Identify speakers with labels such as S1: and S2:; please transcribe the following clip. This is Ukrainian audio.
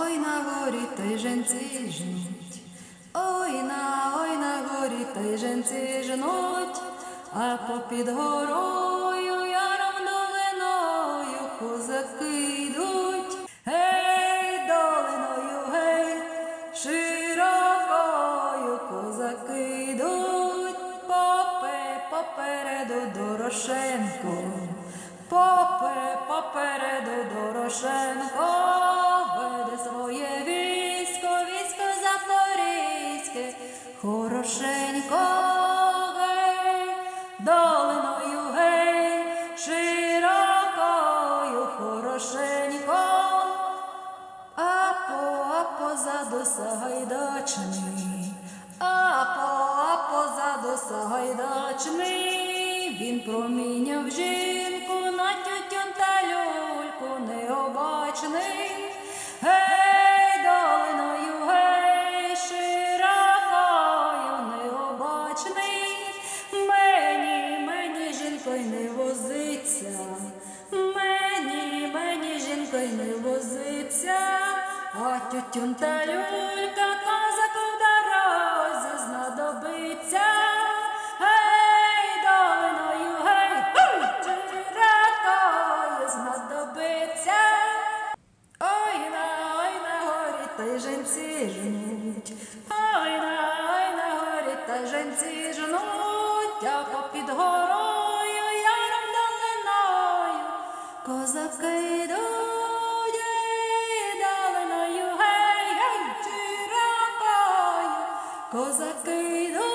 S1: ой на горі тиженці жнуть. Ой на, ой на горі тиженці жнуть, а попід горою яром долиною козаки йдуть. Гей, долиною, гей, широкою козаки йдуть, попе попереду Дорошенко, попе попереду Дорошенко, хорошенько, гей, долиною, гей, широкою, хорошенько. А по, а позаду Сагайдачний, а по, а позаду Сагайдачний, він проміняв жінку на тютюн та люльку необачний. Й не возиться, мені, мені жінко й не возиться, а тютюн та люлька козаку в дорозі знадобиться. Гей, долиною, гей, широкою знадобиться. Ой на, ой на горі тиженці жнуть, ой горі тиженці жнуть, а попід горою Козаки до далиною гей, гей, чиракою, козаки до